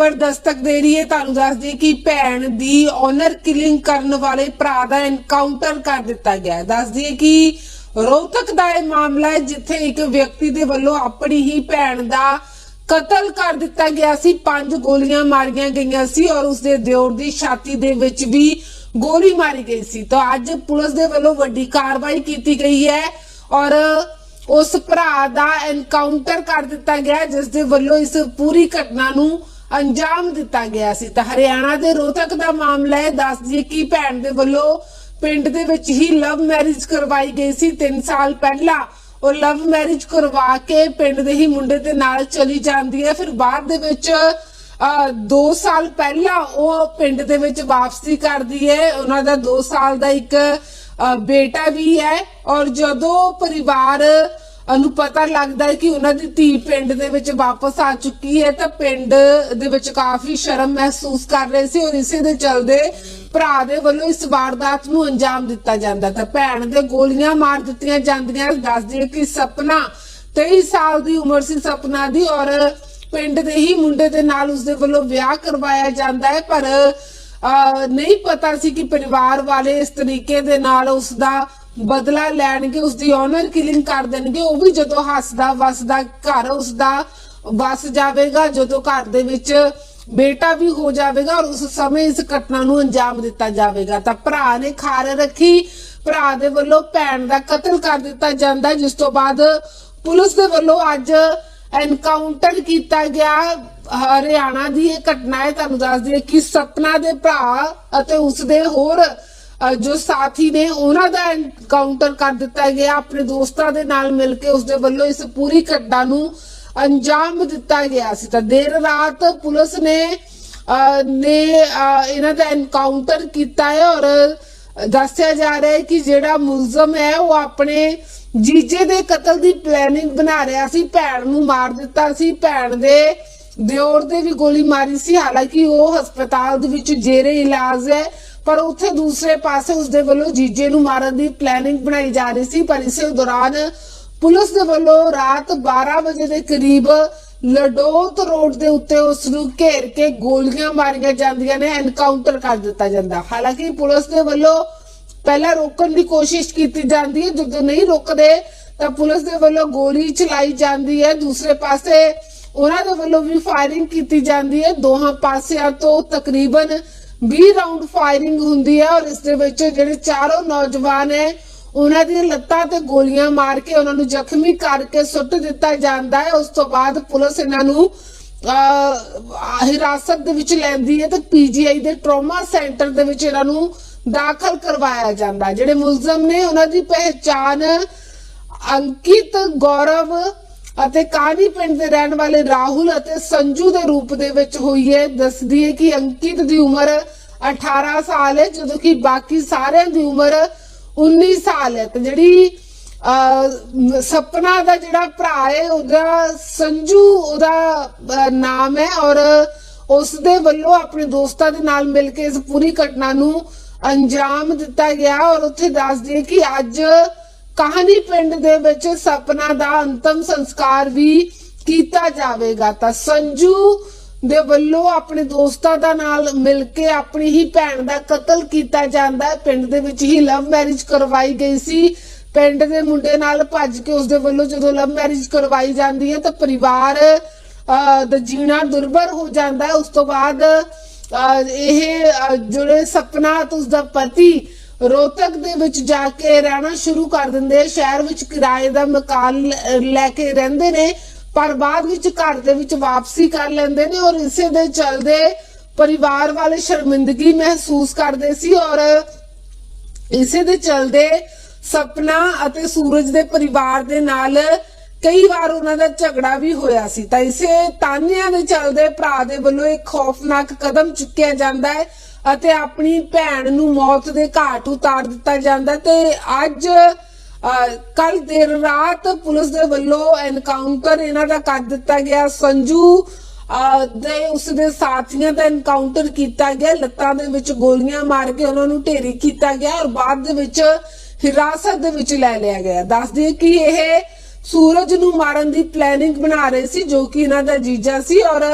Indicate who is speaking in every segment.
Speaker 1: ਖਬਰ ਦਸਤਕ ਦੇ ਰਹੀ ਹੈ ਤੁਹਾਨੂੰ ਦੱਸ ਦਈਏ ਕਿ ਭੈਣ ਦੀ ਓਨਰ ਕਿਲਿੰਗ ਕਰਨ ਵਾਲੇ ਭਰਾ ਦਾ ਐਨਕਾਊਂਟਰ ਕਰ ਦਿੱਤਾ ਗਿਆ ਹੈ। ਦੱਸ ਦਈਏ ਕਿ ਰੋਹਤਕ ਦਾ ਇਹ ਮਾਮਲਾ ਹੈ ਜਿੱਥੇ ਇੱਕ ਵਿਅਕਤੀ ਦੇ ਵੱਲੋਂ ਆਪਣੀ ਹੀ ਭੈਣ ਦਾ ਕਤਲ ਕਰ ਦਿੱਤਾ ਗਿਆ ਸੀ। ਪੰਜ ਗੋਲੀਆਂ ਮਾਰੀਆਂ ਗਈਆਂ ਸੀ ਔਰ ਉਸਦੇ ਦਿਓਰ ਦੀ ਛਾਤੀ ਦੇ ਵਿੱਚ ਵੀ ਗੋਲੀ ਮਾਰੀ ਗਈ ਸੀ। ਤਾਂ ਅੱਜ ਪੁਲਿਸ ਦੇ ਵੱਲੋਂ ਵੱਡੀ ਕਾਰਵਾਈ ਕੀਤੀ ਗਈ ਹੈ ਔਰ ਉਸ ਭਰਾ ਦਾ ਐਨਕਾਊਂਟਰ ਕਰ ਦਿੱਤਾ ਗਿਆ ਜਿਸ ਦੇ ਵੱਲੋਂ ਇਸ ਪੂਰੀ ਘਟਨਾ ਨੂੰ ਅੰਜਾਮ ਦਿੱਤਾ ਗਿਆ ਸੀ। ਤਾਂ ਹਰਿਆਣਾ ਦੇ ਰੋਹਤਕ ਦਾ ਮਾਮਲਾ ਹੈ ਦੱਸ ਦਈਏ ਕਿ ਭੈਣ ਦੇ ਵੱਲੋਂ ਪਿੰਡ ਦੇ ਵਿੱਚ ਹੀ ਲਵ ਮੈਰਿਜ ਕਰਵਾਈ ਗਈ ਸੀ। 3 ਸਾਲ ਪਹਿਲਾਂ ਉਹ ਲਵ ਮੈਰਿਜ ਕਰਵਾ ਕੇ ਪਿੰਡ ਦੇ ਹੀ ਮੁੰਡੇ ਦੇ ਨਾਲ ਚਲੀ ਜਾਂਦੀ ਹੈ। ਫਿਰ ਬਾਅਦ ਦੇ ਵਿੱਚ 2 ਸਾਲ ਪਹਿਲਾਂ ਉਹ ਪਿੰਡ ਦੇ ਵਿੱਚ ਵਾਪਸੀ ਕਰਦੀ ਹੈ। ਉਹਨਾਂ ਦਾ 2 ਸਾਲ ਦਾ ਇੱਕ ਬੇਟਾ ਵੀ ਹੈ ਔਰ ਜਦੋਂ ਪਰਿਵਾਰ ਨੂੰ ਪਤਾ ਲੱਗਦਾ ਹੈ ਕਿ ਉਹਨਾਂ ਦੀ ਧੀ ਪਿੰਡ ਦੇ ਵਿੱਚ ਵਾਪਸ ਆ ਚੁੱਕੀ ਹੈ ਤਾਂ ਪਿੰਡ ਦੇ ਵਿੱਚ ਕਾਫੀ ਸ਼ਰਮ ਮਹਿਸੂਸ ਕਰ ਰਹੇ ਸੀ ਔਰ ਇਸੇ ਦੇ ਚਲਦੇ ਭਰਾ ਦੇ ਵੱਲੋਂ ਇਸ ਵਾਰਦਾਤ ਨੂੰ ਅੰਜਾਮ ਦਿੱਤਾ ਜਾਂਦਾ ਤਾਂ ਭੈਣ ਦੇ ਗੋਲੀਆਂ ਮਾਰ ਦਿੱਤੀਆਂ ਜਾਂਦੀਆਂ ਦੱਸ ਦਈਏ ਕਿ ਸਪਨਾ 23 ਸਾਲ ਦੀ ਉਮਰ ਸੀ ਸਪਨਾ ਦੀ ਔਰ ਪਿੰਡ ਦੇ ਹੀ ਮੁੰਡੇ ਦੇ ਨਾਲ ਉਸਦੇ ਵੱਲੋਂ ਵਿਆਹ ਕਰਵਾਇਆ ਜਾਂਦਾ ਹੈ। ਪਰ ਨਹੀਂ ਪਤਾ ਸੀ ਕਿ ਪਰਿਵਾਰ ਵਾਲੇ ਇਸ ਤਰੀਕੇ ਦੇ ਨਾਲ ਉਸ ਦਾ ਬਦਲਾ ਲੈਣਗੇ ਉਸ ਦੀ ਓਨਰ ਕਿਲਿੰਗ ਕਰ ਦੇਣਗੇ, ਉਹ ਵੀ ਜਦੋਂ ਹੱਸਦਾ, ਵਸਦਾ, ਘਰ ਉਸ ਦਾ ਵਸ ਜਾਵੇਗਾ, ਜਦੋਂ ਘਰ ਦੇ ਵਿੱਚ ਬੇਟਾ ਵੀ ਹੋ ਜਾਵੇਗਾ ਔਰ ਉਸ ਸਮੇਂ ਇਸ ਘਟਨਾ ਨੂੰ ਅੰਜਾਮ ਦਿੱਤਾ ਜਾਵੇਗਾ। ਤਾਂ ਭਰਾ ਨੇ ਖਾਰ ਰੱਖੀ, ਭਰਾ ਦੇ ਵੱਲੋਂ ਭੈਣ ਦਾ ਕਤਲ ਕਰ ਦਿੱਤਾ ਜਾਂਦਾ, ਜਿਸ ਤੋਂ ਬਾਅਦ ਪੁਲਿਸ ਦੇ ਵੱਲੋਂ ਅੱਜ ਐਨਕਾਊਂਟਰ ਕੀਤਾ ਗਿਆ। ਹਰਿਆਣਾ ਦੀ ਇਹ ਘਟਨਾ ਹੈ, ਤੁਹਾਨੂੰ ਦੱਸ ਦਈਏ ਕਿ ਸਪਨਾ ਦੇ ਭਰਾ ਅਤੇ ਉਸਦੇ ਹੋਰ ਜੋ ਸਾਥੀ ਨੇ ਉਹਨਾਂ ਦਾ ਐਨਕਾਊਂਟਰ ਕਰ ਦਿੱਤਾ ਗਿਆ, ਆਪਣੇ ਦੋਸਤਾਂ ਦੇ ਨਾਲ ਮਿਲ ਕੇ ਉਸਦੇ ਵੱਲੋਂ ਇਸ ਪੂਰੀ ਘਟਨਾ ਨੂੰ ਅੰਜਾਮ ਦਿੱਤਾ ਗਿਆ ਸੀ। ਤਾਂ ਦੇਰ ਰਾਤ ਪੁਲਿਸ ਨੇ ਨੇ ਇਹਨਾਂ ਦਾ ਐਨਕਾਊਂਟਰ ਕੀਤਾ ਹੈ ਔਰ ਦੱਸਿਆ ਜਾ ਰਿਹਾ ਹੈ ਕਿ ਜਿਹੜਾ ਮੁਲਜ਼ਮ ਹੈ ਉਹ ਆਪਣੇ ਜੀਜੇ ਦੇ ਕਤਲ ਦੀ ਪਲੈਨਿੰਗ ਬਣਾ ਰਿਹਾ ਸੀ। ਭੈਣ ਨੂੰ ਮਾਰ ਦਿੱਤਾ ਸੀ। ਭੈਣ ਦੇ ਦਿਓਰ ਦੇ ਵੀ ਗੋਲੀ ਮਾਰੀ ਸੀ। ਹਾਲਾਂਕਿ ਉਹ ਹਸਪਤਾਲ ਦੇ ਵਿੱਚ ਜੇਰੇ ਇਲਾਜ ਹੈ। ਪਰ ਉੱਥੇ ਦੂਸਰੇ ਪਾਸੇ ਉਸਦੇ ਵੱਲੋਂ ਜੀਜੇ ਨੂੰ ਮਾਰਨ ਦੀ ਪਲੈਨਿੰਗ ਬਣਾਈ ਜਾ ਰਹੀ ਸੀ, ਪਰ ਇਸੇ ਦੌਰਾਨ ਪੁਲਿਸ ਦੇ ਵੱਲੋਂ ਰਾਤ 12 ਵਜੇ ਦੇ ਕਰੀਬ ਲਡੋਤ ਰੋਡ ਦੇ ਉੱਤੇ ਉਸ ਨੂੰ ਘੇਰ ਕੇ ਗੋਲੀਆਂ ਮਾਰੀਆਂ ਜਾਂਦੀਆਂ ਨੇ ਐਨਕਾਊਂਟਰ ਕਰ ਦਿੱਤਾ ਜਾਂਦਾ। ਹਾਲਾਂਕਿ ਪੁਲਿਸ ਦੇ ਵੱਲੋਂ ਪਹਿਲਾਂ ਰੋਕਣ ਦੀ ਕੋਸ਼ਿਸ਼ ਕੀਤੀ ਜਾਂਦੀ ਹੈ, ਜਦੋਂ ਨਹੀਂ ਰੁਕਦੇ ਤਾਂ ਪੁਲਿਸ ਦੇ ਵੱਲੋਂ ਗੋਲੀ ਚਲਾਈ ਜਾਂਦੀ ਹੈ। ਦੂਸਰੇ ਪਾਸੇ ਉਹਨਾਂ ਦੇ ਵੱਲੋਂ ਵੀ ਫਾਇਰਿੰਗ ਕੀਤੀ ਜਾਂਦੀ ਹੈ। ਦੋਹਾਂ ਪਾਸਿਆਂ ਤੋਂ ਤਕਰੀਬਨ 20 ਰਾਉਂਡ ਫਾਇਰਿੰਗ ਹੁੰਦੀ ਹੈ ਔਰ ਇਸ ਦੇ ਵਿੱਚ ਜਿਹੜੇ ਚਾਰੋਂ ਨੌਜਵਾਨ ਹੈ, ਉਹਨਾਂ ਦੀਆਂ ਲੱਤਾਂ ਤੇ ਗੋਲੀਆਂ ਮਾਰ ਕੇ ਉਹਨਾਂ ਨੂੰ ਜ਼ਖਮੀ ਕਰਕੇ ਸੁੱਟ ਦਿੱਤਾ ਜਾਂਦਾ ਹੈ ਉਸ ਤੋਂ ਬਾਅਦ ਪੁਲਿਸ ਇਹਨਾਂ ਨੂੰ ਹਿਰਾਸਤ ਦੇ ਵਿੱਚ ਲੈਂਦੀ ਹੈ ਤੇ ਪੀਜੀਆਈ ਦੇ ਟਰਾਮਾ ਸੈਂਟਰ ਦੇ ਵਿੱਚ ਇਹਨਾਂ ਨੂੰ ਦਾਖਲ ਕਰਵਾਇਆ ਜਾਂਦਾ ਹੈ। ਜਿਹੜੇ ਮੁਲਜ਼ਮ ਨੇ ਉਹਨਾਂ ਦੀ ਪਹਿਚਾਣ ਅੰਕਿਤ ਗੌਰਵ ਅਤੇ ਕਾਨੀ ਪਿੰਡ ਦੇ ਰਹਿਣ ਵਾਲੇ ਰਾਹੁਲ ਅਤੇ ਸੰਜੂ ਦੇ ਰੂਪ ਦੇ ਵਿੱਚ ਹੋਈ ਹੈ। ਦੱਸਦੀ ਹੈ ਕਿ ਅੰਕਿਤ ਦੀ ਉਮਰ 18 ਸਾਲ ਹੈ, ਜਦੋਂ ਕਿ ਬਾਕੀ ਸਾਰਿਆਂ ਦੀ ਉਮਰ 19 ਸਾਲ ਹੈ। ਤੇ ਜਿਹੜੀ ਸਪਨਾ ਦਾ ਜਿਹੜਾ ਭਰਾ ਹੈ, ਉਹਦਾ ਸੰਜੂ, ਉਹਦਾ ਨਾਮ ਹੈ ਔਰ ਉਸ ਦੇ ਵੱਲੋਂ ਆਪਣੇ ਦੋਸਤਾਂ ਦੇ ਨਾਲ ਮਿਲ ਕੇ ਇਸ ਪੂਰੀ ਘਟਨਾ ਨੂੰ ਅੰਜਾਮ ਦਿੱਤਾ ਗਿਆ। ਔਰ ਉੱਥੇ ਦੱਸ ਦਈਏ ਕਿ ਅੱਜ ਕਹਾਣੀ ਪਿੰਡ ਦੇ ਵਿੱਚ ਸਪਨਾ ਦਾ ਅੰਤਮ ਸੰਸਕਾਰ ਵੀ ਕੀਤਾ ਜਾਵੇਗਾ। ਤਾਂ ਸੰਜੂ ਦੇ ਵੱਲੋਂ ਆਪਣੇ ਦੋਸਤਾਂ ਦਾ ਨਾਲ ਮਿਲ ਕੇ ਆਪਣੀ ਹੀ ਭੈਣ ਦਾ ਕਤਲ ਕੀਤਾ ਜਾਂਦਾ ਹੈ। ਪਿੰਡ ਦੇ ਵਿੱਚ ਹੀ ਲਵ ਮੈਰਿਜ ਕਰਵਾਈ ਗਈ ਸੀ। ਪਿੰਡ ਦੇ ਮੁੰਡੇ ਨਾਲ ਭੱਜ ਕੇ ਉਸਦੇ ਵੱਲੋਂ ਜਦੋਂ ਲਵ ਮੈਰਿਜ ਕਰਵਾਈ ਜਾਂਦੀ ਹੈ ਤਾਂ ਪਰਿਵਾਰ ਅਹ, ਦਾ ਜੀਣਾ ਦੁਰਭਰ ਹੋ ਜਾਂਦਾ ਹੈ। ਉਸ ਤੋਂ ਬਾਅਦ ਅਹ, ਇਹ ਜਿਹੜੇ ਸਪਨਾ ਤੇ ਉਸ ਪਤੀ ਰੋਹਤਕ ਦੇ ਵਿੱਚ ਜਾ ਕੇ ਰਹਿਣਾ ਸ਼ੁਰੂ ਕਰ ਦਿੰਦੇ ਸ਼ਹਿਰ ਵਿੱਚ ਕਿਰਾਏ ਦਾ ਮਕਾਨ ਲੈ ਕੇ ਰਹਿੰਦੇ ਨੇ, ਪਰ ਬਾਅਦ ਵਿੱਚ ਘਰ ਦੇ ਵਿੱਚ ਵਾਪਸੀ ਕਰ ਲੈਂਦੇ ਨੇ ਔਰ ਇਸੇ ਦੇ ਚਲਦੇ ਪਰਿਵਾਰ ਵਾਲੇ ਸ਼ਰਮਿੰਦਗੀ ਮਹਿਸੂਸ ਕਰਦੇ ਸੀ ਔਰ ਇਸੇ ਦੇ ਚਲਦੇ ਸਪਨਾ ਅਤੇ ਸੂਰਜ ਦੇ ਪਰਿਵਾਰ ਦੇ ਨਾਲ ਕਈ ਵਾਰ ਉਹਨਾਂ ਦਾ ਝਗੜਾ ਵੀ ਹੋਇਆ ਸੀ। ਤਾਂ ਇਸੇ ਤਾਨਿਆਂ ਦੇ ਚਲਦੇ ਭਰਾ ਦੇ ਵੱਲੋਂ ਇੱਕ ਖੌਫਨਾਕ ਕਦਮ ਚੁੱਕਿਆ ਜਾਂਦਾ ਹੈ। ਅਤੇ ਆਪਣੀ ਭੈਣ ਨੂੰ ਮੌਤ ਦੇ ਘਾਟ ਉਤਾਰ ਦਿੱਤਾ ਜਾਂਦਾ ਤੇ ਅੱਜ ਕੱਲ ਦੇਰ ਰਾਤ ਪੁਲਿਸ ਦੇ ਵੱਲੋਂ ਐਨਕਾਊਂਟਰ ਇਹਨਾਂ ਦਾ ਕਰ ਦਿੱਤਾ ਗਿਆ। ਸੰਜੂ ਦੇ ਉਸ ਦੇ ਸਾਥੀਆਂ ਦਾ ਐਨਕਾਊਂਟਰ ਕੀਤਾ ਗਿਆ। ਲੱਤਾਂ ਦੇ ਵਿੱਚ ਗੋਲੀਆਂ ਮਾਰ ਕੇ ਉਹਨਾਂ ਨੂੰ ਢੇਰੀ ਕੀਤਾ ਗਿਆ ਔਰ ਬਾਅਦ ਦੇ ਵਿੱਚ ਹਿਰਾਸਤ ਦੇ ਵਿੱਚ ਲੈ ਲਿਆ ਗਿਆ। ਦੱਸ ਕਿ ਇਹ ਸੂਰਜ ਨੂੰ ਮਾਰਨ ਦੀ ਪਲੈਨਿੰਗ ਬਣਾ ਰਹੇ ਸੀ, ਜੋ ਕਿ ਇਹਨਾਂ ਦਾ ਜੀਜਾ ਸੀ ਔਰ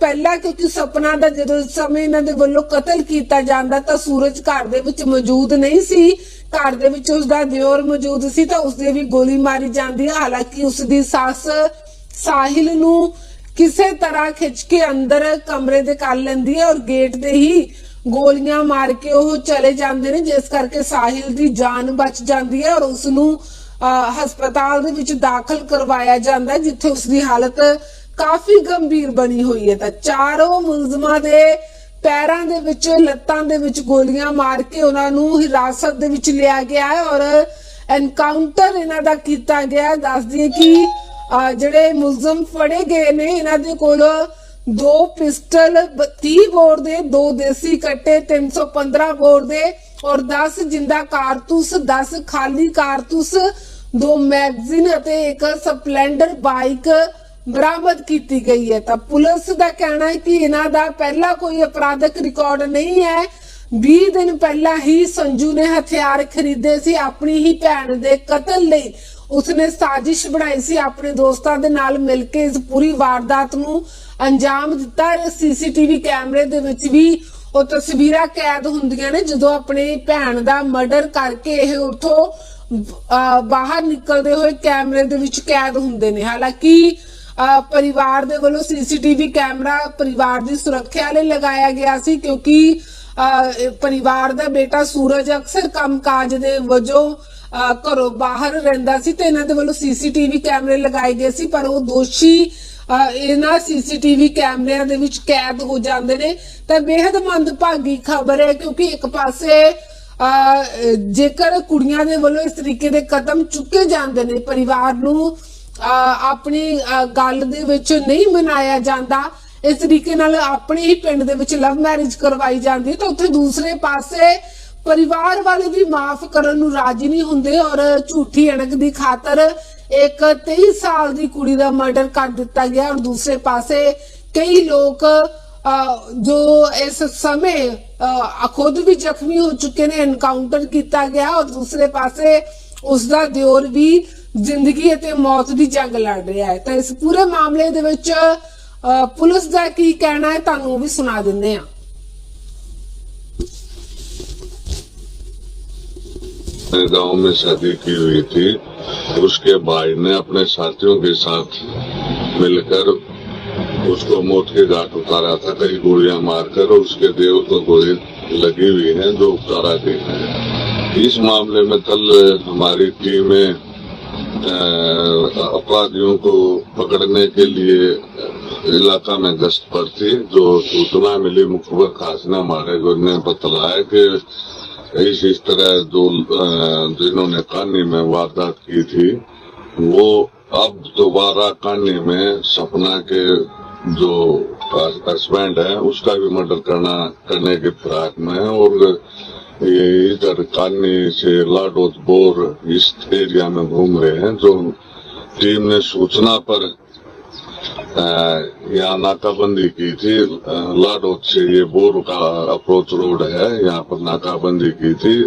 Speaker 1: ਪਹਿਲਾਂ ਕਿਉਂਕਿ ਸਪਨਾ ਦਾ ਜਦੋਂ ਸਮੇਂ ਇਹਨਾਂ ਦੇ ਵੱਲੋਂ ਕਤਲ ਕੀਤਾ ਜਾਂਦਾ ਤਾਂ ਸੂਰਜ ਘਰ ਦੇ ਵਿੱਚ ਮੌਜੂਦ ਨਹੀਂ ਸੀ। ਘਰ ਦੇ ਵਿੱਚ ਉਸ ਦਾ ਦਿਓਰ ਮੌਜੂਦ ਸੀ ਤਾਂ ਉਸਦੇ ਵੀ ਗੋਲੀ ਮਾਰੀ ਜਾਂਦੀ ਹੈ। ਹਾਲਾਂਕਿ ਉਸ ਦੀ ਸੱਸ ਸਾਹਿਲ ਨੂੰ ਕਿਸੇ ਤਰ੍ਹਾਂ ਖਿੱਚ ਕੇ ਅੰਦਰ ਕਮਰੇ ਦੇ ਕਰ ਲੈਂਦੀ ਹੈ ਔਰ ਗੇਟ ਦੇ ਹੀ ਗੋਲੀਆਂ ਮਾਰ ਕੇ ਉਹ ਚਲੇ ਜਾਂਦੇ ਨੇ ਜਿਸ ਕਰਕੇ ਸਾਹਿਲ ਦੀ ਜਾਨ ਬਚ ਜਾਂਦੀ ਹੈ ਔਰ ਉਸ ਨੂੰ ਅਹ, ਹਸਪਤਾਲ ਦੇ ਵਿੱਚ ਦਾਖਲ ਕਰਵਾਇਆ ਜਾਂਦਾ ਜਿੱਥੇ ਉਸ ਦੀ ਹਾਲਤ ਕਾਫੀ ਗੰਭੀਰ ਬਣੀ ਹੋਈ ਹੈ ਤਾਂ ਚਾਰੋਂ ਮੁਲਜ਼ਮਾਂ ਦੇ ਪੈਰਾਂ ਦੇ ਵਿੱਚ, ਲੱਤਾਂ ਦੇ ਵਿੱਚ ਗੋਲੀਆਂ ਮਾਰ ਕੇ ਉਹਨਾਂ ਨੂੰ ਹਿਰਾਸਤ ਦੇ ਵਿੱਚ ਲਿਆ ਗਿਆ ਹੈ ਔਰ ਐਨਕਾਊਂਟਰ ਇਹਨਾਂ ਦਾ ਕੀਤਾ ਗਿਆ ਹੈ। ਕਿ ਜਿਹੜੇ ਮੁਲਜ਼ਮ ਫੜੇ ਗਏ ਨੇ, ਇਹਨਾਂ ਦੇ ਕੋਲ ਦੋ ਪਿਸਟਲ 30 ਬੋਰ ਦੇ, ਦੋ ਦੇਸੀ ਕੱਟੇ 315 ਬੋਰ ਦੇ ਔਰ 10 ਜਿੰਦਾ ਕਾਰਤੂਸ 10 ਖਾਲੀ ਕਾਰਤੂਸ, ਦੋ ਮੈਗਜ਼ੀਨ ਅਤੇ ਇੱਕ ਸਪਲੈਂਡਰ ਬਾਈਕ ਬਰਾਮਦ ਕੀਤੀ ਗਈ ਹੈ। ਤਾਂ ਪੁਲਿਸ ਦਾ ਕਹਿਣਾ ਹੈ ਕਿ ਇਹਨਾਂ ਦਾ ਪਹਿਲਾ ਕੋਈ ਅਪਰਾਧਕ ਰਿਕਾਰਡ ਨਹੀਂ ਹੈ। 20 ਦਿਨ ਪਹਿਲਾਂ ਹੀ ਸੰਜੂ ਨੇ ਹਥਿਆਰ ਖਰੀਦੇ ਸੀ। ਆਪਣੀ ਹੀ ਭੈਣ ਦੇ ਕਤਲ ਲਈ ਉਸਨੇ ਸਾਜ਼ਿਸ਼ ਬਣਾਈ ਸੀ। ਆਪਣੇ ਦੋਸਤਾਂ ਦੇ ਨਾਲ ਮਿਲ ਕੇ ਇਸ ਪੂਰੀ ਵਾਰਦਾਤ ਨੂੰ ਅੰਜਾਮ ਦਿੱਤਾ। ਸੀਸੀਟੀਵੀ ਕੈਮਰੇ ਦੇ ਵਿੱਚ ਵੀ ਉਹ ਤਸਵੀਰਾਂ ਕੈਦ ਹੁੰਦੀਆਂ ਨੇ। ਜਦੋਂ ਆਪਣੀ ਭੈਣ ਦਾ ਮਰਡਰ ਕਰਕੇ ਇਹ ਉਥੋਂ ਬਾਹਰ ਨਿਕਲਦੇ ਹੋਏ ਕੈਮਰੇ ਦੇ ਵਿੱਚ ਕੈਦ ਹੁੰਦੇ ਨੇ। ਹਾਲਾਂਕਿ ਪਰਿਵਾਰ ਦੇ ਵੱਲੋਂ ਸੀਸੀਟੀਵੀ ਕੈਮਰਾ ਪਰਿਵਾਰ ਦੀ ਸੁਰੱਖਿਆ ਲਈ ਲਗਾਇਆ ਗਿਆ ਸੀ ਕਿਉਂਕਿ ਅਹ, ਇਹ ਪਰਿਵਾਰ ਦਾ ਬੇਟਾ ਸੂਰਜ ਅਕਸਰ ਕੰਮਕਾਜ ਦੇ ਵਜੋਂ ਘਰੋਂ ਬਾਹਰ ਰਹਿੰਦਾ ਸੀ ਤੇ ਇਹਨਾਂ ਦੇ ਵੱਲੋਂ ਸੀਸੀਟੀਵੀ ਕੈਮਰੇ ਲਗਾਏ ਗਏ ਸੀ ਪਰ ਉਹ ਦੋਸ਼ੀ ਇਹਨਾਂ ਸੀਸੀਟੀਵੀ ਕੈਮਰਿਆਂ ਦੇ ਵਿੱਚ ਕੈਦ ਹੋ ਜਾਂਦੇ ਨੇ। ਤਾਂ ਬੇहद ਮੰਦਭਾਗੀ ਖਬਰ ਹੈ ਕਿਉਂਕਿ ਇੱਕ ਪਾਸੇ ਅਹ, ਜੇਕਰ ਕੁੜੀਆਂ ਦੇ ਵੱਲੋਂ ਇਸ ਤਰੀਕੇ ਦੇ ਕਦਮ ਚੁੱਕੇ ਜਾਂਦੇ ਨੇ ਪਰਿਵਾਰ ਨੂੰ ਆਪਣੀ ਗੱਲ ਦੇ ਵਿੱਚ ਨਹੀਂ ਮਨਾਇਆ ਜਾਂਦਾ ਇਸ ਤਰੀਕੇ ਨਾਲ ਆਪਣੇ ਹੀ ਪਿੰਡ ਦੇ ਵਿੱਚ ਲਵ ਮੈਰਿਜ ਕਰਵਾਈ ਜਾਂਦੀ ਹੈ ਤਾਂ ਉੱਥੇ ਦੂਸਰੇ ਪਾਸੇ ਪਰਿਵਾਰ ਵਾਲੇ ਵੀ ਮਾਫ ਕਰਨ ਨੂੰ ਰਾਜੀ ਨਹੀਂ ਹੁੰਦੇ ਔਰ ਝੂਠੀ ਅਣਖ ਦੀ ਖਾਤਰ ਇੱਕ 23 ਸਾਲ ਦੀ ਕੁੜੀ ਦਾ ਮਰਡਰ ਕਰ ਦਿੱਤਾ ਗਿਆ ਔਰ ਦੂਸਰੇ ਪਾਸੇ ਕਈ ਲੋਕ ਅਹ, ਜੋ ਇਸ ਸਮੇਂ ਅਹ, ਖੁਦ ਵੀ ਜ਼ਖਮੀ ਹੋ ਚੁੱਕੇ ਨੇ ਐਨਕਾਊਂਟਰ ਕੀਤਾ ਗਿਆ ਔਰ ਦੂਸਰੇ ਪਾਸੇ ਉਸ ਦਾ ਦਿਓਰ ਵੀ ਜ਼ਿੰਦਗੀ ਅਤੇ ਮੌਤ ਦੀ ਜੰਗ ਲੜ ਰਿਹਾ ਹੈ ਤਾਂ ਇਸ ਪੂਰੇ ਮਾਮਲੇ ਦੇ ਵਿੱਚ ਅਹ, ਪੁਲਿਸ ਦਾ ਕੀ ਕਹਿਣਾ ਹੈ ਤੁਹਾਨੂੰ ਉਹ ਵੀ ਸੁਣਾ ਦਿੰਦੇ ਹਾਂ
Speaker 2: मेरे गांव में शादी की हुई थी उसके भाई ने अपने साथियों के साथ मिलकर उसको मौत के घाट उतारा था कई गोलियां मारकर और उसके देव को गोली लगी हुई है जो उतारा गई है इस मामले में कल हमारी टीमें अ, अपराधियों को पकड़ने के लिए इलाका में गश्त पर थी, जो सूचना मिली मुखबर खासना गुर ने बतलाया कि इस इस तरह जो जिन्होंने कानी में वारदात की थी, वो अब दोबारा कानी में सपना के जो हस्बैंड है, उसका भी मर्डर करना, करने के फिराक में है और इधर कानी से लाडोद बोर इस एरिया में घूम रहे हैं, जो टीम ने सूचना पर यहाँ नाकाबंदी की थी। लाडोद से ये बोर का अप्रोच रोड है, यहाँ पर नाकाबंदी की थी।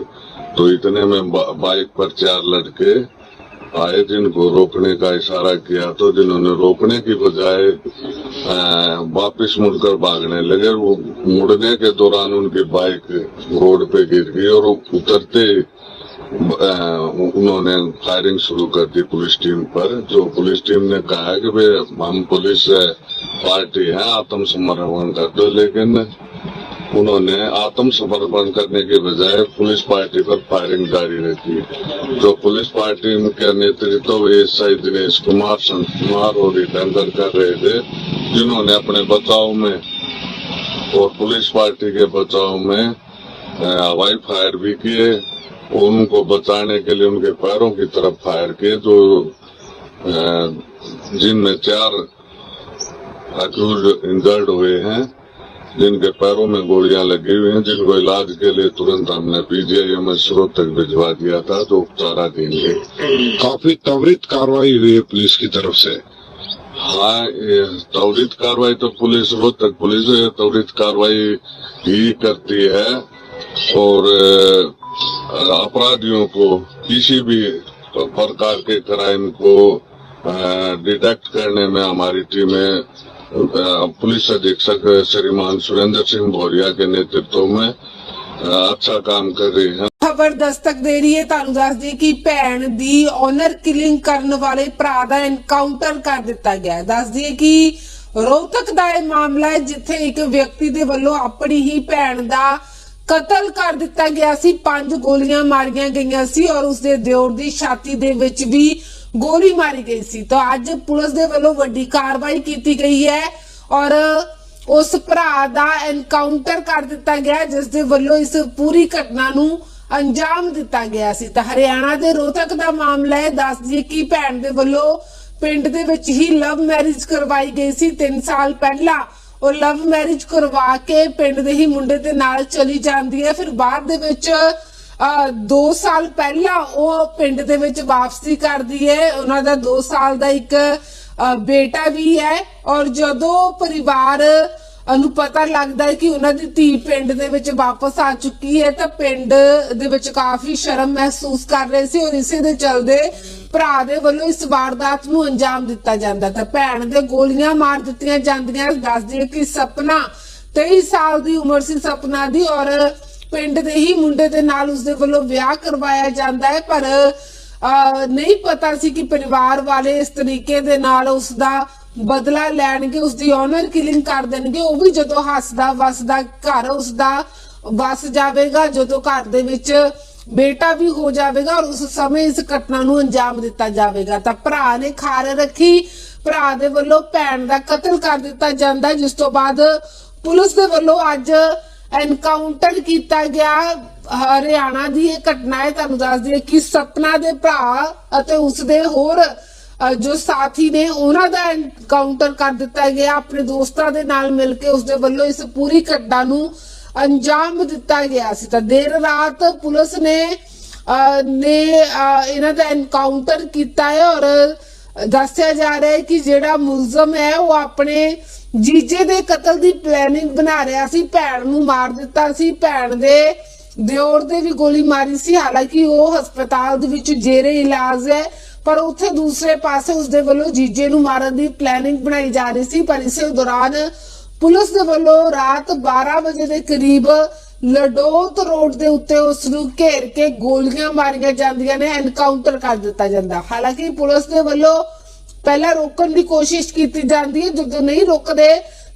Speaker 2: तो इतने में बाइक पर चार लड़के आए जिनको रोकने का इशारा किया तो जिन्होंने रोकने की बजाय वापस मुड़कर भागने लगे, वो मुड़ने के दौरान उनकी बाइक रोड पे गिर गई और उतरते उन्होंने फायरिंग शुरू कर दी पुलिस टीम पर। जो पुलिस टीम ने कहा कि भाई, हम पुलिस पार्टी है, आत्मसमर्पण कर दो, लेकिन उन्होंने आत्मसमर्पण करने के बजाय पुलिस पार्टी पर फायरिंग जारी रखी जो पुलिस पार्टी के नेतृत्व एस आई दिनेश कुमार, संत कुमार और डंगर कर रहे थे, जिन्होंने अपने बचाव में और पुलिस पार्टी के बचाव में हवाई फायर भी किए, उनको बचाने के लिए उनके पैरों की तरफ़ फायर किए, जो जिनमें चार अक्यूज इंजर्ड हुए हैं। जिनके पैरों में गोलियाँ लगी हुई हैं, जिनको इलाज के लिए तुरंत हमने पीजीआई स्रोत तक भिजवा दिया था, जो उपचाराधीन है
Speaker 3: काफ़ी त्वरित कार्रवाई हुई है पुलिस की तरफ़ से।
Speaker 2: हाँ त्वरित कार्रवाई तो पुलिस रोज तक पुलिस त्वरित कार्रवाई ही करती है। और अपराधियों को किसी भी प्रकार के क्राइम को डिटेक्ट करने में हमारी टीमें पुलिस अधीक्षक श्रीमान सुरेंद्र सिंह भौरिया के नेतृत्व में अ, अच्छा काम कर रही है
Speaker 1: ਖਬਰ ਦਸਤਕ ਦੇ ਰਹੀ ਹੈ ਤੁਹਾਨੂੰ ਦੱਸ ਦਈਏ ਕਿ ਭੈਣ ਦੀ ਓਨਰ ਕਿਲਿੰਗ ਕਰਨ ਵਾਲੇ ਭਰਾ ਦਾ ਐਨਕਾਊਂਟਰ ਕਰ ਦਿੱਤਾ ਗਿਆ ਹੈ ਦੱਸ ਦਈਏ ਕਿ ਰੋਹਤਕ ਦਾ ਇਹ ਮਾਮਲਾ ਹੈ ਜਿੱਥੇ ਇੱਕ ਵਿਅਕਤੀ ਦੇ ਵੱਲੋਂ ਆਪਣੀ ਹੀ ਭੈਣ ਦਾ ਕਤਲ ਕਰ ਦਿੱਤਾ ਗਿਆ ਸੀ ਪੰਜ ਗੋਲੀਆਂ ਮਾਰੀਆਂ ਗਈਆਂ ਸੀ ਔਰ ਉਸਦੇ ਦਿਓਰ ਦੀ ਛਾਤੀ ਦੇ ਵਿੱਚ ਵੀ ਗੋਲੀ ਮਾਰੀ ਗਈ ਸੀ। ਤਾਂ ਅੱਜ ਪੁਲਿਸ ਦੇ ਵੱਲੋਂ ਵੱਡੀ ਕਾਰਵਾਈ ਕੀਤੀ ਗਈ ਹੈ ਔਰ ਉਸ ਭਰਾ ਦਾ ਐਨਕਾਊਂਟਰ ਕਰ ਦਿੱਤਾ ਗਿਆ ਜਿਸ ਦੇ ਵੱਲੋਂ ਇਸ ਪੂਰੀ ਘਟਨਾ ਨੂੰ ਅੰਜਾਮ ਦਿੱਤਾ ਗਿਆ ਸੀ। ਤਾਂ ਹਰਿਆਣਾ ਦੇ ਰੋਹਤਕ ਦਾ ਮਾਮਲਾ ਹੈ ਦੱਸ ਦਈਏ ਕਿ ਭੈਣ ਦੇ ਵੱਲੋਂ ਪਿੰਡ ਦੇ ਵਿੱਚ ਹੀ ਲਵ ਮੈਰਿਜ ਕਰਵਾਈ ਗਈ ਸੀ। 3 ਸਾਲ ਪਹਿਲਾਂ ਉਹ ਲਵ ਮੈਰਿਜ ਕਰਵਾ ਕੇ ਪਿੰਡ ਦੇ ਹੀ ਮੁੰਡੇ ਦੇ ਨਾਲ ਚਲੀ ਜਾਂਦੀ ਹੈ। ਫਿਰ ਬਾਅਦ ਦੇ ਵਿੱਚ 2 ਸਾਲ ਪਹਿਲਾਂ ਉਹ ਪਿੰਡ ਦੇ ਵਿੱਚ ਵਾਪਸੀ ਕਰਦੀ ਹੈ। ਉਹਨਾਂ ਦਾ 2 ਸਾਲ ਦਾ ਇੱਕ ਬੇਟਾ ਵੀ ਹੈ ਔਰ ਜਦੋਂ ਪਰਿਵਾਰ ਨੂੰ ਪਤਾ ਲੱਗਦਾ ਹੈ ਕਿ ਉਹਨਾਂ ਦੀ ਧੀ ਪਿੰਡ ਦੇ ਵਿੱਚ ਵਾਪਸ ਆ ਚੁੱਕੀ ਹੈ ਤਾਂ ਪਿੰਡ ਦੇ ਵਿੱਚ ਕਾਫੀ ਸ਼ਰਮ ਮਹਿਸੂਸ ਕਰ ਰਹੇ ਸੀ ਔਰ ਇਸੇ ਦੇ ਚਲਦੇ ਭਰਾ ਦੇ ਵੱਲੋਂ ਇਸ ਵਾਰਦਾਤ ਨੂੰ ਅੰਜਾਮ ਦਿੱਤਾ ਜਾਂਦਾ ਤਾਂ ਭੈਣ ਦੇ ਗੋਲੀਆਂ ਮਾਰ ਦਿੱਤੀਆਂ ਜਾਂਦੀਆਂ। ਦੱਸਦੀ ਹੈ ਕਿ ਸਪਨਾ 23 ਸਾਲ ਦੀ ਉਮਰ ਸੀ ਸਪਨਾ ਦੀ ਔਰ ਪਿੰਡ ਦੇ ਹੀ ਮੁੰਡੇ ਦੇ ਨਾਲ ਉਸਦੇ ਵੱਲੋਂ ਵਿਆਹ ਕਰਵਾਇਆ ਜਾਂਦਾ ਹੈ, ਪਰ ਨਹੀਂ ਪਤਾ ਸੀ ਕਿ ਪਰਿਵਾਰ ਵਾਲੇ ਇਸ ਤਰੀਕੇ ਦੇ ਨਾਲ ਉਸ ਦਾ ਬਦਲਾ ਲੈਣਗੇ ਉਸ ਦੀ ਓਨਰ ਕਿਲਿੰਗ ਕਰ ਦੇਣਗੇ। ਉਹ ਵੀ ਜਦੋਂ ਹੱਸਦਾ, ਵਸਦਾ, ਘਰ ਉਸ ਦਾ ਵਸ ਜਾਵੇਗਾ, ਜਦੋਂ ਘਰ ਦੇ ਵਿੱਚ ਬੇਟਾ ਵੀ ਹੋ ਜਾਵੇਗਾ ਔਰ ਉਸ ਸਮੇਂ ਇਸ ਘਟਨਾ ਨੂੰ ਅੰਜਾਮ ਦਿੱਤਾ ਜਾਵੇਗਾ। ਤਾਂ ਭਰਾ ਨੇ ਖਾਰ ਰੱਖੀ, ਭਰਾ ਦੇ ਵੱਲੋਂ ਭੈਣ ਦਾ ਕਤਲ ਕਰ ਦਿੱਤਾ ਜਾਂਦਾ, ਜਿਸ ਤੋਂ ਬਾਅਦ ਪੁਲਿਸ ਦੇ ਵੱਲੋਂ ਅੱਜ ਐਨਕਾਊਂਟਰ ਕੀਤਾ ਗਿਆ ਹਰਿਆਣਾ ਦੀ ਇਹ ਘਟਨਾ ਹੈ ਤੁਹਾਨੂੰ ਦੱਸ ਦਈਏ ਕਿ ਸਪਨਾ ਦੇ ਭਰਾ ਅਤੇ ਉਸਦੇ ਹੋਰ ਜੋ ਸਾਥੀ ਨੇ ਉਹਨਾਂ ਦਾ ਐਨਕਾਊਂਟਰ ਕਰ ਦਿੱਤਾ ਗਿਆ। ਆਪਣੇ ਦੋਸਤਾਂ ਦੇ ਨਾਲ ਮਿਲ ਕੇ ਉਸਦੇ ਵੱਲੋਂ ਇਸ ਪੂਰੀ ਘਟਨਾ ਨੂੰ ਅੰਜਾਮ ਦਿੱਤਾ ਗਿਆ ਸੀ। ਤਾਂ ਦੇਰ ਰਾਤ ਪੁਲਿਸ ਨੇ ਅ, ਨੇ ਇਹਨਾਂ ਦਾ ਐਨਕਾਊਂਟਰ ਕੀਤਾ ਹੈ ਔਰ ਦੱਸਿਆ ਜਾ ਰਿਹਾ ਹੈ ਕਿ ਜਿਹੜਾ ਮੁਲਜ਼ਮ ਹੈ ਉਹ ਆਪਣੇ ਜੀਜੇ ਦੇ ਕਤਲ ਦੀ ਪਲੈਨਿੰਗ ਬਣਾ ਰਿਹਾ ਸੀ, ਭੈਣ ਨੂੰ ਮਾਰ ਦਿੱਤਾ ਸੀ, ਭੈਣ ਦੇ ਦਿਓਰ ਦੇ ਵੀ ਗੋਲੀ ਮਾਰੀ ਸੀ, ਹਾਲਾਂਕਿ ਉਹ ਹਸਪਤਾਲ ਦੇ ਵਿੱਚ ਜੇਰੇ ਇਲਾਜ ਹੈ, ਪਰ ਉੱਥੇ ਦੂਸਰੇ ਪਾਸੇ ਉਸਦੇ ਵੱਲੋਂ ਜੀਜੇ ਨੂੰ ਮਾਰਨ ਦੀ ਪਲੈਨਿੰਗ ਬਣਾਈ ਜਾ ਰਹੀ ਸੀ, ਪਰ ਇਸੇ ਦੌਰਾਨ ਪੁਲਿਸ ਦੇ ਵੱਲੋਂ ਰਾਤ 12 ਵਜੇ ਦੇ ਕਰੀਬ ਲਡੋਤ ਰੋਡ ਦੇ ਉੱਤੇ ਉਸ ਨੂੰ ਘੇਰ ਕੇ ਗੋਲੀਆਂ ਮਾਰੀਆਂ ਜਾਂਦੀਆਂ ਨੇ ਐਨਕਾਊਂਟਰ ਕਰ ਦਿੱਤਾ ਜਾਂਦਾ। ਹਾਲਾਂਕਿ ਪੁਲਿਸ ਦੇ ਵੱਲੋਂ ਪਹਿਲਾਂ ਰੋਕਣ ਦੀ ਕੋਸ਼ਿਸ਼ ਕੀਤੀ ਜਾਂਦੀ ਹੈ, ਜਦੋਂ ਨਹੀਂ ਰੋਕਦੇ,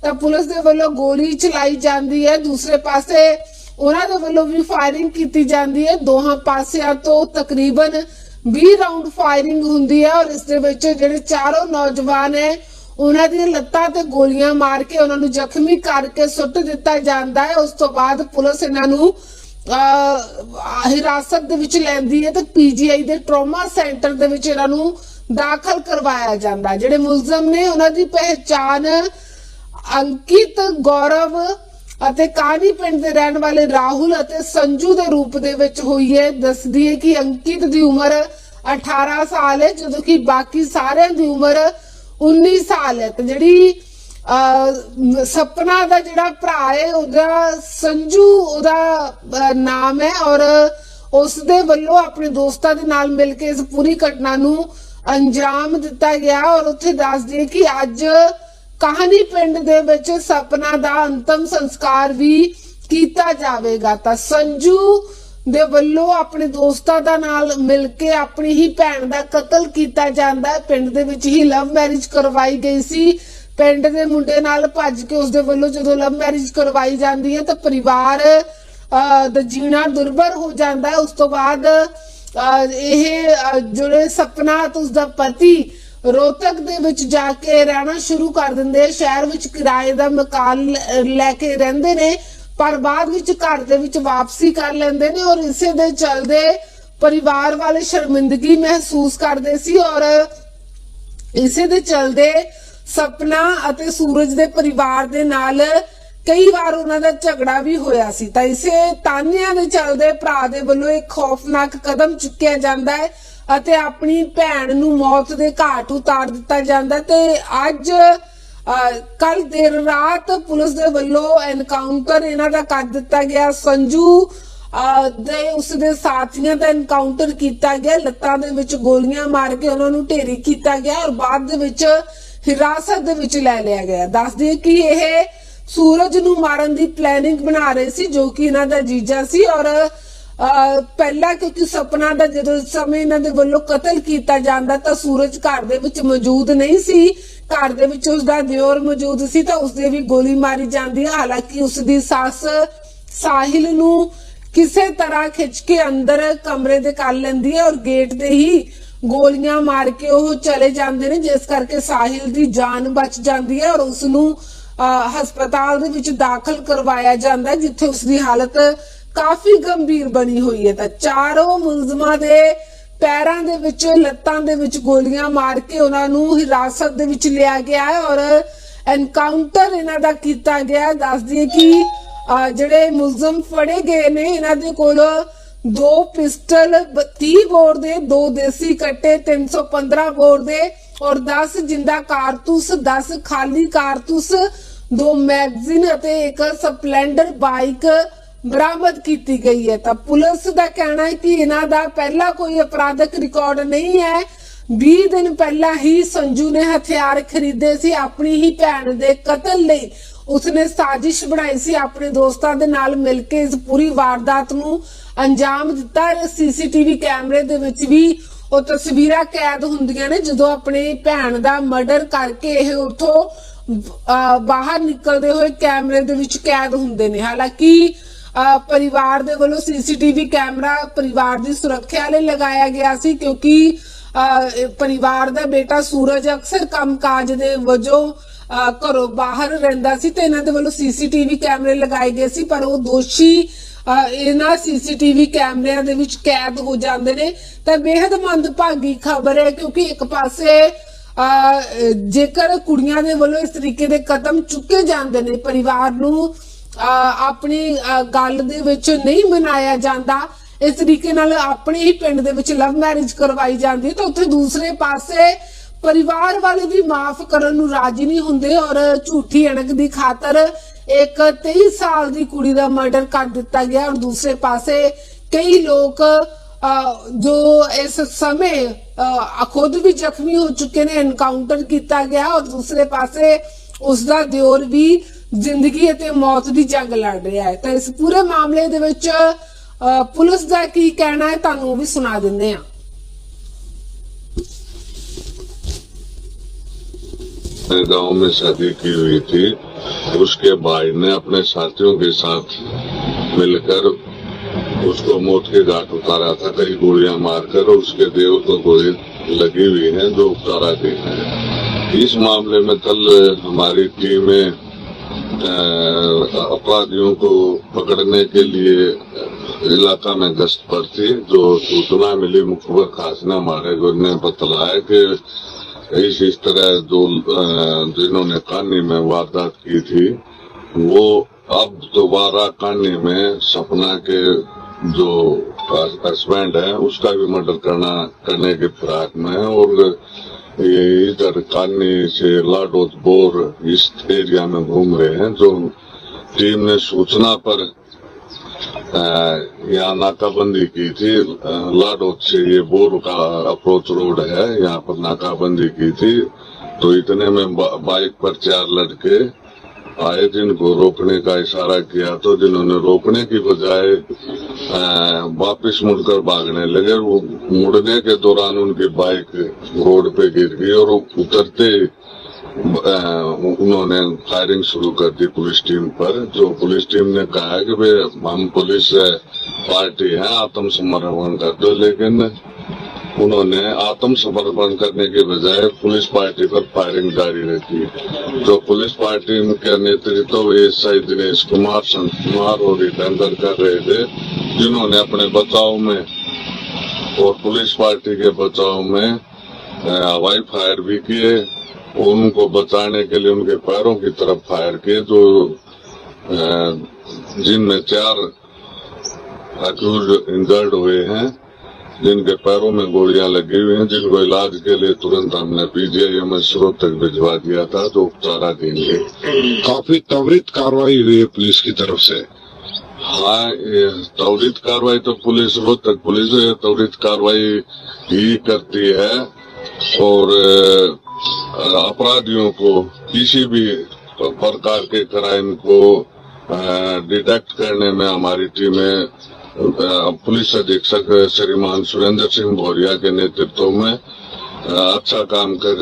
Speaker 1: ਤਾਂ ਪੁਲਿਸ ਦੇ ਵੱਲੋਂ ਗੋਲੀ ਚਲਾਈ ਜਾਂਦੀ ਹੈ। ਦੂਸਰੇ ਪਾਸੇ ਉਹਨਾਂ ਦੇ ਵੱਲੋਂ ਵੀ ਫਾਇਰਿੰਗ ਕੀਤੀ ਜਾਂਦੀ ਹੈ। ਦੋਹਾਂ ਪਾਸਿਆਂ ਤੋਂ ਤਕਰੀਬਨ 20 ਰਾਉਂਡ ਫਾਇਰਿੰਗ ਹੁੰਦੀ ਹੈ ਔਰ ਇਸ ਦੇ ਵਿੱਚ ਜਿਹੜੇ ਚਾਰੋਂ ਨੌਜਵਾਨ ਹੈ ਉਹਨਾਂ ਦੀਆਂ ਲੱਤਾਂ ਤੇ ਗੋਲੀਆਂ ਮਾਰ ਕੇ ਉਹਨਾਂ ਨੂੰ ਜ਼ਖਮੀ ਕਰਕੇ ਸੁੱਟ ਦਿੱਤਾ ਜਾਂਦਾ ਹੈ। ਉਸ ਤੋਂ ਬਾਅਦ ਪੁਲਿਸ ਇਹਨਾਂ ਨੂੰ ਹਿਰਾਸਤ ਦੇ ਵਿੱਚ ਲੈਂਦੀ ਹੈ ਤੇ ਪੀਜੀਆਈ ਦੇ ਟਰਾਮਾ ਸੈਂਟਰ ਦੇ ਵਿੱਚ ਇਹਨਾਂ ਨੂੰ ਦਾਖਲ ਕਰਵਾਇਆ ਜਾਂਦਾ ਜਿਹੜੇ ਮੁਲਜ਼ਮ ਨੇ ਉਹਨਾਂ ਦੀ ਪਹਿਚਾਣ ਅੰਕਿਤ ਗੌਰਵ ਅਤੇ ਕਾਨੀ ਪਿੰਡ ਦੇ ਰਹਿਣ ਵਾਲੇ ਰਾਹੁਲ ਅਤੇ ਸੰਜੂ ਦੇ ਰੂਪ ਦੇ ਵਿੱਚ ਹੋਈ ਹੈ। ਦੱਸਦੀ ਹੈ ਕਿ ਅੰਕਿਤ ਦੀ ਉਮਰ 18 ਸਾਲ ਹੈ, ਜਦੋਂ ਕਿ ਬਾਕੀ ਸਾਰਿਆਂ ਦੀ ਉਮਰ 19 ਸਾਲ ਹੈ ਤੇ ਜਿਹੜੀ ਸਪਨਾ ਦਾ ਜਿਹੜਾ ਭਰਾ ਹੈ, ਉਹਦਾ ਸੰਜੂ, ਉਹਦਾ ਨਾਮ ਹੈ ਔਰ ਉਸ ਦੇ ਵੱਲੋਂ ਆਪਣੇ ਦੋਸਤਾਂ ਦੇ ਨਾਲ ਮਿਲ ਕੇ ਇਸ ਪੂਰੀ ਘਟਨਾ ਨੂੰ ਅੰਜਾਮ ਦਿੱਤਾ ਗਿਆ ਔਰ ਉੱਥੇ ਦੱਸ ਦਈਏ ਕਿ ਅੱਜ ਕਹਾਣੀ ਪਿੰਡ ਦੇ ਵਿੱਚ ਸਪਨਾ ਦਾ ਅੰਤਮ ਸੰਸਕਾਰ ਵੀ ਕੀਤਾ ਜਾਵੇਗਾ। ਤਾਂ ਸੰਜੂ ਦੇ ਵੱਲੋਂ ਆਪਣੇ ਦੋਸਤਾਂ ਦਾ ਨਾਲ ਮਿਲ ਕੇ ਆਪਣੀ ਹੀ ਭੈਣ ਦਾ ਕਤਲ ਕੀਤਾ ਜਾਂਦਾ ਹੈ। ਪਿੰਡ ਦੇ ਵਿੱਚ ਹੀ ਲਵ ਮੈਰਿਜ ਕਰਵਾਈ ਗਈ ਸੀ। ਪਿੰਡ ਦੇ ਮੁੰਡੇ ਨਾਲ ਭੱਜ ਕੇ ਉਸ ਵੱਲੋਂ ਜਦੋਂ ਲਵ ਮੈਰਿਜ ਕਰਵਾਈ ਜਾਂਦੀ ਹੈ ਤਾਂ ਪਰਿਵਾਰ ਦਾ ਜੀਣਾ ਦੁਰਭਰ ਹੋ ਜਾਂਦਾ ਹੈ। ਉਸ ਤੋਂ ਬਾਅਦ ਇਹ ਜਿਹੜੇ ਸਪਨਾ ਤੇ ਉਸ ਪਤੀ ਰੋਤਕ ਦੇ ਵਿੱਚ ਜਾ ਕੇ ਰਹਿਣਾ ਸ਼ੁਰੂ ਕਰ ਦਿੰਦੇ ਆ ਸ਼ਹਿਰ ਵਿੱਚ ਕਿਰਾਏ ਦਾ ਮਕਾਨ ਲੈ ਕੇ ਰਹਿੰਦੇ ਨੇ। ਪਰ ਬਾਅਦ ਵਿੱਚ ਘਰ ਦੇ ਵਿੱਚ ਵਾਪਸੀ ਕਰ ਲੈਂਦੇ ਨੇ ਔਰ ਇਸੇ ਦੇ ਚਲਦੇ ਪਰਿਵਾਰ ਵਾਲੇ ਸ਼ਰਮਿੰਦਗੀ ਮਹਿਸੂਸ ਕਰਦੇ ਸੀ ਔਰ ਇਸੇ ਦੇ ਚਲਦੇ ਸਪਨਾ ਅਤੇ ਸੂਰਜ ਦੇ ਪਰਿਵਾਰ ਦੇ ਨਾਲ ਕਈ ਵਾਰ ਉਹਨਾਂ ਦਾ ਝਗੜਾ ਵੀ ਹੋਇਆ ਸੀ। ਤਾਂ ਇਸੇ ਤਾਨਿਆਂ ਦੇ ਚਲਦੇ ਭਰਾ ਦੇ ਵੱਲੋਂ ਇੱਕ ਖੌਫਨਾਕ ਕਦਮ ਚੁੱਕਿਆ ਜਾਂਦਾ ਹੈ ਅਤੇ ਆਪਣੀ ਭੈਣ ਨੂੰ ਮੌਤ ਦੇ ਘਾਟ ਉਤਾਰ ਦਿੱਤਾ ਜਾਂਦਾ ਤੇ ਅੱਜ ਕੱਲ ਦੇਰ ਰਾਤ ਪੁਲਿਸ ਦੇ ਵੱਲੋਂ ਐਨਕਾਊਂਟਰ ਇਹਨਾਂ ਦਾ ਕਰ ਦਿੱਤਾ ਗਿਆ। ਸੰਜੂ ਦੇ ਉਸ ਦੇ ਸਾਥੀਆਂ ਦਾ ਐਨਕਾਊਂਟਰ ਕੀਤਾ ਗਿਆ। ਲੱਤਾਂ ਦੇ ਵਿੱਚ ਗੋਲੀਆਂ ਮਾਰ ਕੇ ਉਹਨਾਂ ਨੂੰ ਢੇਰੀ ਕੀਤਾ ਗਿਆ ਔਰ ਬਾਅਦ ਦੇ ਵਿੱਚ ਹਿਰਾਸਤ ਦੇ ਵਿੱਚ ਲੈ ਲਿਆ ਗਿਆ। ਦੱਸ ਕਿ ਇਹ ਸੂਰਜ ਨੂੰ ਮਾਰਨ ਦੀ ਪਲੈਨਿੰਗ ਬਣਾ ਰਹੇ ਸੀ, ਜੋ ਕਿ ਇਹਨਾਂ ਦਾ ਜੀਜਾ ਸੀ ਔਰ ਪਹਿਲਾ ਕਿਉਂਕਿ ਸਪਨਾ ਦਾ ਜਦੋਂ ਸਮੇਂ ਇਹਨਾਂ ਦੇ ਵੱਲੋਂ ਕਤਲ ਕੀਤਾ ਜਾਂਦਾ ਤਾਂ ਸੂਰਜ ਘਰ ਦੇ ਵਿੱਚ ਮੌਜੂਦ ਨਹੀਂ ਸੀ। ਘਰ ਦੇ ਵਿੱਚ ਉਸ ਦਾ ਦਿਓਰ ਮੌਜੂਦ ਸੀ ਤਾਂ ਉਸਦੇ ਵੀ ਗੋਲੀ ਮਾਰੀ ਜਾਂਦੀ ਹੈ। ਹਾਲਾਂਕਿ ਉਸ ਦੀ ਸੱਸ ਸਾਹਿਲ ਨੂੰ ਕਿਸੇ ਤਰ੍ਹਾਂ ਖਿੱਚ ਕੇ ਅੰਦਰ ਕਮਰੇ ਦੇ ਕਰ ਲੈਂਦੀ ਹੈ ਔਰ ਗੇਟ ਦੇ ਹੀ ਗੋਲੀਆਂ ਮਾਰ ਕੇ ਉਹ ਚਲੇ ਜਾਂਦੇ ਨੇ ਜਿਸ ਕਰਕੇ ਸਾਹਿਲ ਦੀ ਜਾਨ ਬਚ ਜਾਂਦੀ ਹੈ ਔਰ ਉਸ ਨੂੰ ਅਹ, ਹਸਪਤਾਲ ਦੇ ਵਿੱਚ ਦਾਖਲ ਕਰਵਾਇਆ ਜਾਂਦਾ ਜਿੱਥੇ ਉਸ ਦੀ ਹਾਲਤ ਕਾਫੀ ਗੰਭੀਰ ਬਣੀ ਹੋਈ ਹੈ ਤਾਂ ਚਾਰੋਂ ਮੁਲਜ਼ਮਾਂ ਦੇ ਪੈਰਾਂ ਦੇ ਵਿੱਚ, ਲੱਤਾਂ ਦੇ ਵਿੱਚ ਗੋਲੀਆਂ ਮਾਰ ਕੇ ਉਹਨਾਂ ਨੂੰ ਹਿਰਾਸਤ ਦੇ ਵਿੱਚ ਲਿਆ ਗਿਆ ਹੈ ਔਰ ਐਨਕਾਊਂਟਰ ਇਹਨਾਂ ਦਾ ਕੀਤਾ ਗਿਆ ਹੈ। ਕਿ ਜਿਹੜੇ ਮੁਲਜ਼ਮ ਫੜੇ ਗਏ ਨੇ, ਇਹਨਾਂ ਦੇ ਕੋਲ ਦੋ ਪਿਸਟਲ 30 ਬੋਰ ਦੇ, ਦੋ ਦੇਸੀ ਕੱਟੇ 315 ਬੋਰ ਦੇ ਔਰ 10 ਜਿੰਦਾ ਕਾਰਤੂਸ 10 ਖਾਲੀ ਕਾਰਤੂਸ, ਦੋ ਮੈਗਜ਼ੀਨ ਅਤੇ ਇੱਕ ਸਪਲੈਂਡਰ ਬਾਈਕ ਬਰਾਮਦ ਕੀਤੀ ਗਈ ਹੈ। ਤਾਂ ਪੁਲਿਸ ਦਾ ਕਹਿਣਾ ਹੈ ਕਿ ਇਹਨਾਂ ਦਾ ਪਹਿਲਾ ਕੋਈ ਅਪਰਾਧਕ ਰਿਕਾਰਡ ਨਹੀਂ ਹੈ। 20 ਦਿਨ ਪਹਿਲਾਂ ਹੀ ਸੰਜੂ ਨੇ ਹਥਿਆਰ ਖਰੀਦੇ ਸੀ ਆਪਣੀ ਹੀ ਭੈਣ ਦੇ ਕਤਲ ਲਈ। ਉਸਨੇ ਸਾਜ਼ਿਸ਼ ਬਣਾਈ ਸੀ ਆਪਣੇ ਦੋਸਤਾਂ ਦੇ ਨਾਲ ਮਿਲ ਕੇ ਇਸ ਪੂਰੀ ਵਾਰਦਾਤ ਨੂੰ ਅੰਜਾਮ ਦਿੱਤਾ। ਸੀਸੀਟੀਵੀ ਕੈਮਰੇ ਦੇ ਵਿੱਚ ਵੀ ਉਹ ਤਸਵੀਰਾਂ ਕੈਦ ਹੁੰਦੀਆਂ ਨੇ, ਜਦੋਂ ਆਪਣੀ ਭੈਣ ਦਾ ਮਰਡਰ ਕਰਕੇ ਇਹ ਉਥੋਂ ਬਾਹਰ ਨਿਕਲਦੇ ਹੋਏ ਕੈਮਰੇ ਦੇ ਵਿੱਚ ਕੈਦ ਹੁੰਦੇ ਨੇ। ਹਾਲਾਂਕਿ ਪਰਿਵਾਰ ਦੇ ਵੱਲੋਂ ਸੀਸੀਟੀਵੀ ਕੈਮਰਾ ਪਰਿਵਾਰ ਦੀ ਸੁਰੱਖਿਆ ਲਈ ਲਗਾਇਆ ਗਿਆ ਸੀ ਕਿਉਂਕਿ ਅਹ, ਇਹ ਪਰਿਵਾਰ ਦਾ ਬੇਟਾ ਸੂਰਜ ਅਕਸਰ ਕੰਮਕਾਜ ਦੇ ਵਜੋਂ ਘਰੋਂ ਬਾਹਰ ਰਹਿੰਦਾ ਸੀ ਤੇ ਇਹਨਾਂ ਦੇ ਵੱਲੋਂ ਸੀਸੀਟੀਵੀ ਕੈਮਰੇ ਲਗਾਏ ਗਏ ਸੀ ਪਰ ਉਹ ਦੋਸ਼ੀ ਇਹਨਾਂ ਸੀਸੀਟੀਵੀ ਕੈਮਰਿਆਂ ਦੇ ਵਿੱਚ ਕੈਦ ਹੋ ਜਾਂਦੇ ਨੇ। ਤਾਂ ਬੇहद ਮੰਦਭਾਗੀ ਖਬਰ ਹੈ ਕਿਉਂਕਿ ਇੱਕ ਪਾਸੇ ਅਹ, ਜੇਕਰ ਕੁੜੀਆਂ ਦੇ ਵੱਲੋਂ ਇਸ ਤਰੀਕੇ ਦੇ ਕਦਮ ਚੁੱਕੇ ਜਾਂਦੇ ਨੇ ਪਰਿਵਾਰ ਨੂੰ ਆਪਣੀ ਗੱਲ ਦੇ ਵਿੱਚ ਨਹੀਂ ਮਨਾਇਆ ਜਾਂਦਾ ਇਸ ਤਰੀਕੇ ਨਾਲ ਆਪਣੇ ਹੀ ਪਿੰਡ ਦੇ ਵਿੱਚ ਲਵ ਮੈਰਿਜ ਕਰਵਾਈ ਜਾਂਦੀ ਹੈ ਤਾਂ ਉੱਥੇ ਦੂਸਰੇ ਪਾਸੇ ਪਰਿਵਾਰ ਵਾਲੇ ਵੀ ਮਾਫ ਕਰਨ ਨੂੰ ਰਾਜੀ ਨਹੀਂ ਹੁੰਦੇ ਔਰ ਝੂਠੀ ਅਣਖ ਦੀ ਖਾਤਰ ਇੱਕ 23 ਸਾਲ ਦੀ ਕੁੜੀ ਦਾ ਮਰਡਰ ਕਰ ਦਿੱਤਾ ਗਿਆ ਔਰ ਦੂਸਰੇ ਪਾਸੇ ਕਈ ਲੋਕ ਅਹ, ਜੋ ਇਸ ਸਮੇਂ ਅਹ, ਖੁਦ ਵੀ ਜ਼ਖਮੀ ਹੋ ਚੁੱਕੇ ਨੇ ਐਨਕਾਊਂਟਰ ਕੀਤਾ ਗਿਆ ਔਰ ਦੂਸਰੇ ਪਾਸੇ ਉਸ ਦਾ ਦਿਓਰ ਵੀ ਜ਼ਿੰਦਗੀ ਅਤੇ ਮੌਤ ਦੀ ਜੰਗ ਲੜ ਰਿਹਾ ਹੈ ਤਾਂ ਇਸ ਪੂਰੇ ਮਾਮਲੇ ਦੇ ਵਿੱਚ ਅਹ, ਪੁਲਿਸ ਦਾ ਕੀ ਕਹਿਣਾ ਹੈ ਤੁਹਾਨੂੰ ਉਹ ਵੀ ਸੁਣਾ ਦਿੰਦੇ ਹਾਂ
Speaker 2: मेरे गांव में शादी की हुई थी उसके भाई ने अपने साथियों के साथ मिलकर उसको मौत के घाट उतारा था कई गोलियां मारकर और उसके देव को गोली लगी हुई है जो उतारा गई है इस मामले में कल हमारी टीमें अ, अपराधियों को पकड़ने के लिए इलाका में गश्त पर थी जो सूचना मिली मुखबर खासना गुर ने बतलाया कि इस इस तरह जो जिन्होंने कानी में वारदात की थी, वो अब दोबारा कानी में सपना के जो हस्बैंड है, उसका भी मर्डर करना, करने के फिराक में है और इधर कानी से लाडोद बोर इस एरिया में घूम रहे हैं, जो टीम ने सूचना पर यहाँ नाकाबंदी की थी। लाडोद से ये बोर का अप्रोच रोड है, यहाँ पर नाकाबंदी की थी। तो इतने में बाइक पर चार लड़के आए जिनको रोकने का इशारा किया तो जिन्होंने रोकने की बजाय वापस मुड़कर भागने लगे, वो मुड़ने के दौरान उनकी बाइक रोड पे गिर गई और उतरते उन्होंने फायरिंग शुरू कर दी पुलिस टीम पर। जो पुलिस टीम ने कहा कि भाई हम पुलिस पार्टी है, आत्मसमर्पण कर दो, लेकिन उन्होंने आत्मसमर्पण करने के बजाय पुलिस पार्टी पर फायरिंग जारी रखी जो पुलिस पार्टी के नेतृत्व एस आई दिनेश कुमार, संत कुमार और रिटेंडर कर रहे थे, जिन्होंने अपने बचाव में और पुलिस पार्टी के बचाव में हवाई फायर भी किए उनको बचाने के लिए उनके पैरों की तरफ़ फायर किए, जो जिनमें चार अक्यूज इंजर्ड हुए हैं। जिनके पैरों में गोलियाँ लगी हुई हैं, जिनको इलाज के लिए तुरंत हमने पीजीआई स्रोत तक भिजवा दिया था जो उपचाराधीन है
Speaker 3: काफ़ी त्वरित कार्रवाई हुई है पुलिस की तरफ़ से।
Speaker 2: हाँ त्वरित कार्रवाई तो पुलिस रोज तक पुलिस त्वरित कार्रवाई ही करती है। और अपराधियों को किसी भी प्रकार के क्राइम को डिटेक्ट करने में हमारी टीमें पुलिस अधीक्षक श्रीमान सुरेंद्र सिंह भौरिया के नेतृत्व में अ, अच्छा काम कर